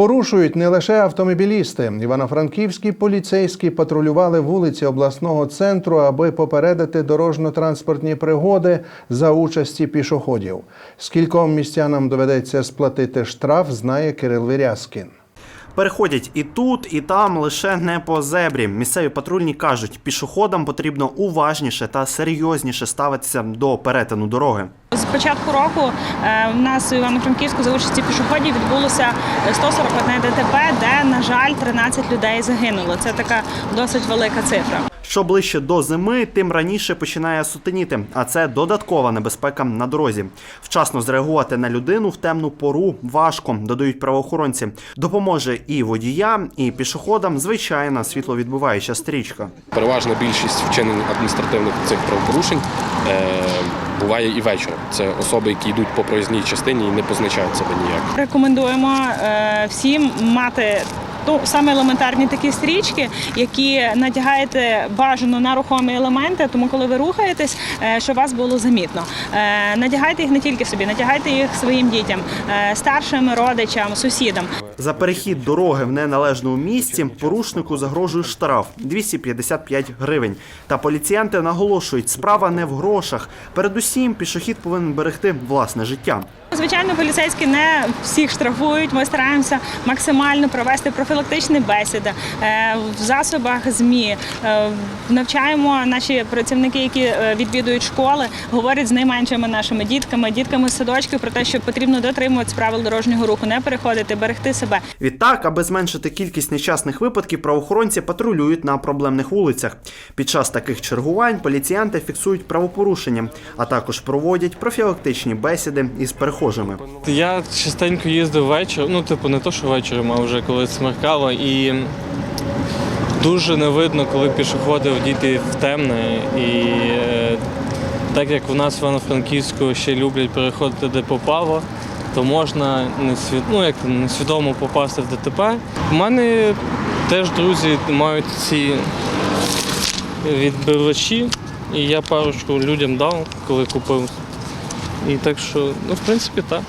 Порушують не лише автомобілісти. Івано-франківські поліцейські патрулювали вулиці обласного центру, аби попередити дорожньо-транспортні пригоди за участі пішоходів. Скільком містянам доведеться сплатити штраф, знає Кирил Вірязкін. Переходять і тут, і там, лише не по зебрі. Місцеві патрульні кажуть, пішоходам потрібно уважніше та серйозніше ставитися до перетину дороги. З початку року е, в нас у Івано-Франківську за участі пішоходів відбулося 141 ДТП, де, на жаль, 13 людей загинуло. Це така досить велика цифра. Що ближче до зими, тим раніше починає сутеніти, а це додаткова небезпека на дорозі. Вчасно зреагувати на людину в темну пору важко, додають правоохоронці. Допоможе і водіям, і пішоходам звичайна світловідбиваюча стрічка. Переважна більшість вчинень адміністративних цих правопорушень е, буває і вечором. Це особи, які йдуть по проїзній частині і не позначають себе ніяк. Рекомендуємо е, всім мати. Ну, саме елементарні такі стрічки, які надягаєте бажано на рухомі елементи, тому коли ви рухаєтесь, е, щоб вас було замітно. Е, Надягайте їх не тільки собі, надягайте їх своїм дітям, е, старшим родичам, сусідам. За перехід дороги в неналежному місці порушнику загрожує штраф 255 гривень. Та поліціянти наголошують, справа не в грошах. Передусім, пішохід повинен берегти власне життя. Звичайно, поліцейські не всіх штрафують. Ми стараємося максимально провести профілактичні бесіди е, в засобах ЗМІ. Е, Навчаємо наші працівники, які е, відвідують школи, говорять з найменшими нашими дітками, дітками з садочків про те, що потрібно дотримуватися правил дорожнього руху, не переходити, берегти себе. Відтак, аби зменшити кількість нещасних випадків, правоохоронці патрулюють на проблемних вулицях. Під час таких чергувань поліціянти фіксують правопорушення, а також проводять профілактичні бесіди із перехожими. Я частенько їздив вечором, ну, типу, не то, що вечором, а вже коли смеркало, і дуже не видно, коли пішоходи діти в темне. І е, так як у нас в Івано-Франківську ще люблять переходити де попало, то можна ну, як несвідомо попасти в ДТП. У мене теж друзі мають ці відбивачі, і я парочку людям дав, коли купив. І так що, ну, в принципі, так.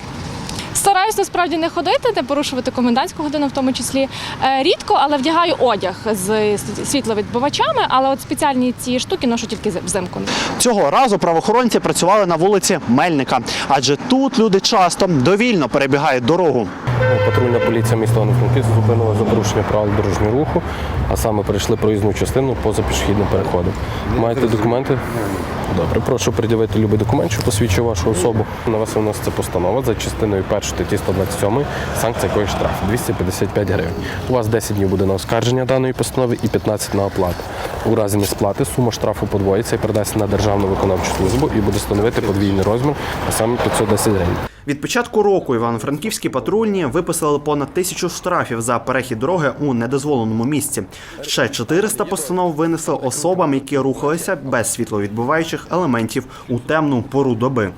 Стараюсь насправді не ходити, не порушувати комендантську годину, в тому числі Е, рідко, але вдягаю одяг з світловідбивачами, але от спеціальні ці штуки ношу тільки взимку. Цього разу правоохоронці працювали на вулиці Мельника, адже тут люди часто довільно перебігають дорогу. Патрульна поліція міста Івано-Франківська зупинила за порушення правил дорожнього руху, а саме перейшли проїзну частину поза пішохідним переходом. Маєте документи? Добре, прошу пред'явити любий документ, що посвідчує вашу особу. На вас виноситься постанова за частиною 1 статті 127, санкція якої штраф 255 гривень. У вас 10 днів буде на оскарження даної постанови і 15 на оплату. У разі несплати сума штрафу подвоїться і передасться на державну виконавчу службу і буде становити подвійний розмір, а саме 510 гривень. Від початку року івано-франківські патрульні виписали понад тисячу штрафів за перехід дороги у недозволеному місці. Ще 400 постанов винесли особам, які рухалися без світловідбиваючих елементів у темну пору доби.